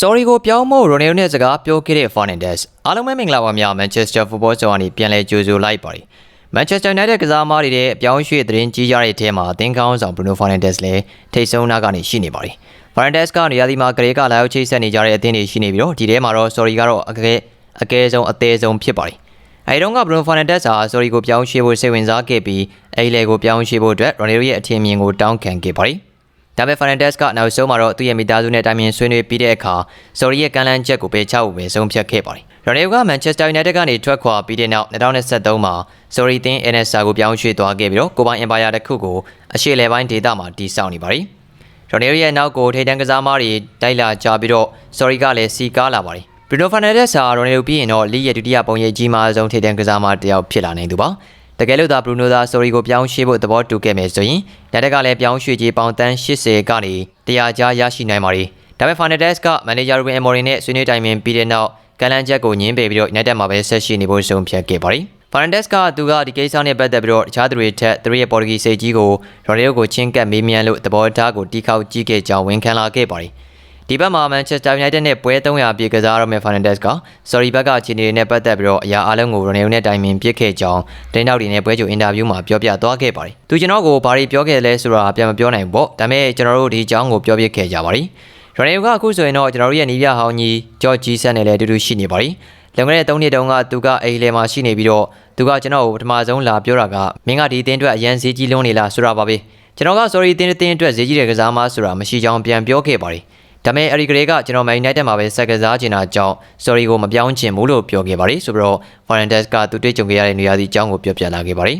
sorry ကိုပြောင်းဖို့ရိုနယ်နဲ့စကားပြောခဲ့တဲ့ Fernandes အားလုံးပဲမင်္ဂလာပါများ Manchester Football ကျော်ကနေပြန်လဲကြိုဆိုလိုက်ပါတယ် Manchester United ကစားသမားတွေရဲ့အပြောင်းရွှေ့သတင်းကြီးကြတဲ့အထဲမှာအသင်းကောင်းဆောင် Bruno Fernandes လည်းထိတ်ဆုံးနာကနေရှိနေပါတယ် Fernandes ကနေရာသီမှာဂရေကလာရောက်ချိတ်ဆက်နေကြတဲ့အသင်းတွေရှိနေပြီးတော့ဒီထဲမှာတော့ sorry ကတော့အကဲအကဲဆုံးအသေးဆုံးဖြစ်ပါတယ်အဲဒီတော့က Bruno Fernandes ဟာ sorry ကိုပြောင်းရွှေ့ဖို့စိတ်ဝင်စားခဲ့ပြီးအဲဒီလေကိုပြောင်းရွှေ့ဖို့အတွက် Ronaldo ရဲ့အထင်မြင်ကိုတောင်းခံခဲ့ပါတယ် ဒါပေမဲ့ Fernandes ကနောက်ဆုံးမှာတော့သူ့ရဲ့မိသားစုနဲ့တိုင်ပင်ဆွေးနွေးပြီးတဲ့အခါ sorry ရဲ့ကမ်းလှမ်းချက်ကိုပေးချဖို့ပဲဆုံးဖြတ်ခဲ့ပါတယ်။ Ronaldo က Manchester United ကနေထွက်ခွာပြီးတဲ့နောက်2023မှာ sorry တင်း NSA ကိုပြောင်းရွှေ့သွားခဲ့ပြီးတော့ကိုပိုင် Empire တစ်ခုကိုအရှေ့လေပိုင်းဒေသမှာတည်ဆောက်နေပါတယ်။ Ronaldo ရဲ့နောက်ကိုထိပ်တန်းကစားသမားတွေတိုက်လာကြပြီးတော့ sorry ကလည်းစီကားလာပါတယ်။ Bruno Fernandes ဟာ Ronaldo ပြီးရင်တော့လီရဲ့ဒုတိယပုံရိပ်ကြီးမားဆုံးထိပ်တန်းကစားသမားတစ်ယောက်ဖြစ်လာနိုင်သူပါ။ တကယ်လို့သာ Bruno သာ sorry ကိုပြောင်းရွှေ့ဖို့သဘောတူခဲ့မယ်ဆိုရင်လက်တက်ကလည်းပြောင်းရွှေ့ကြီးပေါင်တန်း80ကနေ100ကြားရရှိနိုင်ပါတယ်။ဒါပေမဲ့ Fernandes က manager Ruben Amorim နဲ့ဆွေးနွေးတိုင်ပင်ပြီးတဲ့နောက်ကလန်ချက်ကိုညှင်းပယ်ပြီးတော့ United မှာပဲဆက်ရှိနေဖို့ဆုံးဖြတ်ခဲ့ပါတယ်။ Fernandes ကသူကဒီကိစ္စနဲ့ပတ်သက်ပြီးတော့တခြားသူတွေထက်သူရဲ့ပေါ်တူဂီစိတ်ကြီးကို Ronaldo ကိုချင်းကပ်မေးမြန်းလို့သဘောထားကိုတီးခေါက်ကြည့်ခဲ့ကြောင်းဝန်ခံလာခဲ့ပါတယ်။ ဒီဘက်မှာ Manchester United နဲ့ပွဲ300ပြည့်ကစားရမယ့် Fernandes က sorry ဘက်ကခြေနေတွေနဲ့ပတ်သက်ပြီးတော့အရာအလုံးကို Ronaldo နဲ့တိုင်ပင်ပြစ်ခဲ့ကြောင်းတင်းနောက်တွေနဲ့ပွဲကြိုအင်တာဗျူးမှာပြောပြသွားခဲ့ပါတယ်။သူကျွန်တော်ကိုဘာတွေပြောခဲ့လဲဆိုတာပြန်မပြောနိုင်ဘူးပေါ့။ဒါပေမဲ့ကျွန်တော်တို့ဒီအကြောင်းကိုပြောပြခဲ့ကြပါတယ်။ Ronaldo ကအခုဆိုရင်တော့ကျွန်တော်တို့ရဲ့နီးပြဟောင်းကြီး George Jesus နဲ့လည်းအတူတူရှိနေပါတယ်။လွန်ခဲ့တဲ့3နှစ်တုန်းကသူကအိမ်လေမှာရှိနေပြီးတော့သူကကျွန်တော်ကိုပထမဆုံးလာပြောတာကမင်းကဒီအတင်းအတွက်အရန်ဈေးကြီးလွန်းနေလားဆိုတာပါပဲ။ကျွန်တော်က sorry တင်းတင်းအတွက်ဈေးကြီးတဲ့ကစားမဆိုတာမရှိကြောင်းပြန်ပြောခဲ့ပါတယ်။ ဒါပေမဲ့အရီဂရေကကျွန်တော် Man United မှာပဲဆက်ကစားချင်တာကြောင့် sorry ကိုမပြောင်းချင်ဘူးလို့ပြောခဲ့ပါတယ်ဆိုပြီးတော့ Fernandes ကသူတွေ့ကြုံခဲ့ရတဲ့နေရာစီအကြောင်းကိုပြောပြလာခဲ့ပါတယ်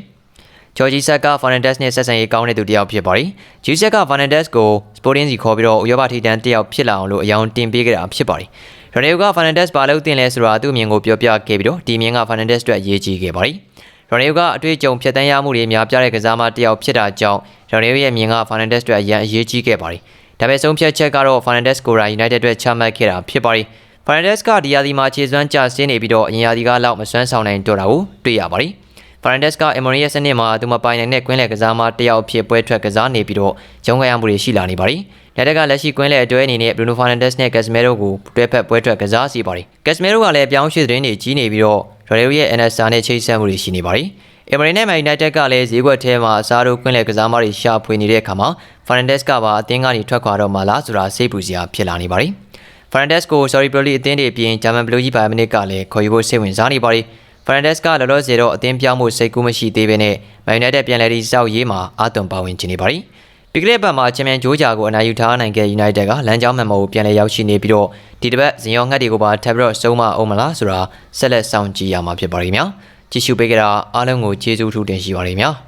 ဂျော်ဂျီဆက်က Fernandes နဲ့ဆက်ဆံရေးကောင်းတဲ့သူတစ်ယောက်ဖြစ်ပါတယ်။ဂျီဆက်က Fernandes ကို Sporting စီခေါ်ပြီးတော့ဥရောပထိပ်တန်းတစ်ယောက်ဖြစ်လာအောင်လို့အယောင်တင်ပေးခဲ့တာဖြစ်ပါတယ်။ရိုနယ်က Fernandes ဘာလို့တင်လဲဆိုတာသူ့အမြင်ကိုပြောပြခဲ့ပြီးတော့ဒီမြင်က Fernandes အတွက်အရေးကြီးခဲ့ပါတယ်။ရိုနယ်ကအတွေ့အကြုံဖြတ်တန်းရမှုတွေများပြားတဲ့ကစားမတစ်ယောက်ဖြစ်တာကြောင့်ရိုနယ်ရဲ့မြင်က Fernandes အတွက်အရန်အရေးကြီးခဲ့ပါတယ်။ ဒါပေမဲ့ဆုံးဖြတ်ချက်ကတော့ Fernandes ကိုရာ United အတွက်ချမှတ်ခဲ့တာဖြစ်ပါတယ်။ Fernandes ကဒီယာဒီမှာခြေစွမ်းကျဆင်းနေပြီးတော့အရင်ယာဒီကလောက်မစွမ်းဆောင်နိုင်တော့တာကိုတွေ့ရပါတယ်။ Fernandes က Emery ရဲ့စနစ်မှာသူမပိုင်နိုင်တဲ့ကွင်းလယ်ကစားမတယောက်အဖြစ်ပွဲထွက်ကစားနေပြီးတော့ဂျုံခံရမှုတွေရှိလာနေပါတယ်။လက်တက်ကလက်ရှိကွင်းလယ်အတွဲအနေနဲ့ Bruno Fernandes နဲ့ Casemiro ကိုတွဲဖက်ပွဲထွက်ကစားစီပါတယ်။ Casemiro ကလည်းပြောင်းရွှေ့သတင်းတွေကြီးနေပြီးတော့ Rodrigo ရဲ့ NSA နဲ့ချိတ်ဆက်မှုတွေရှိနေပါတယ်။ အမရီနဲ့မန်ယူနိုက်တက်ကလည်းဈေးကွက်ထဲမှာအစားထိုးခွင့်လဲကစားမတွေရှာဖွေနေတဲ့အခါမှာဖာရန်ဒက်စ်ကပါအသင်းကနေထွက်ခွာတော့မှလားဆိုတာစိတ်ပူစရာဖြစ်လာနေပါတယ်။ဖာရန်ဒက်စ်ကို sorry pro အသင်းတွေအပြင်ဂျာမန်ဘလူးကြီးဘိုင်မနစ်ကလည်းခေါ်ယူဖို့စိတ်ဝင်စားနေပါတယ်။ဖာရန်ဒက်စ်ကလောလောဆယ်တော့အသင်းပြောင်းမှုစိတ်ကူးမရှိသေးဘဲနဲ့မန်ယူနိုက်တက်ပြန်လည်တည်ဆောက်ရေးမှာအာသွန်ပါဝင်ချင်နေပါတယ်။ပြီးကလေးဘက်မှာချန်ပီယံဂျိုးဂျာကိုအနိုင်ယူထားနိုင်ခဲ့ United ကလမ်းကြောင်းမှန်မကိုပြန်လည်ရောက်ရှိနေပြီးတော့ဒီတစ်ပတ်ဇင်ရောငှက်တွေကိုပါထပ်ပြီးတော့စုံမအောင်မလားဆိုတာဆက်လက်စောင့်ကြည့်ရမှာဖြစ်ပါလိမ့်မယ်။ ကြည့်ရှုပေးကြတာအားလုံးကိုကျေးဇူးထူးတင်ရှိပါတယ်များ။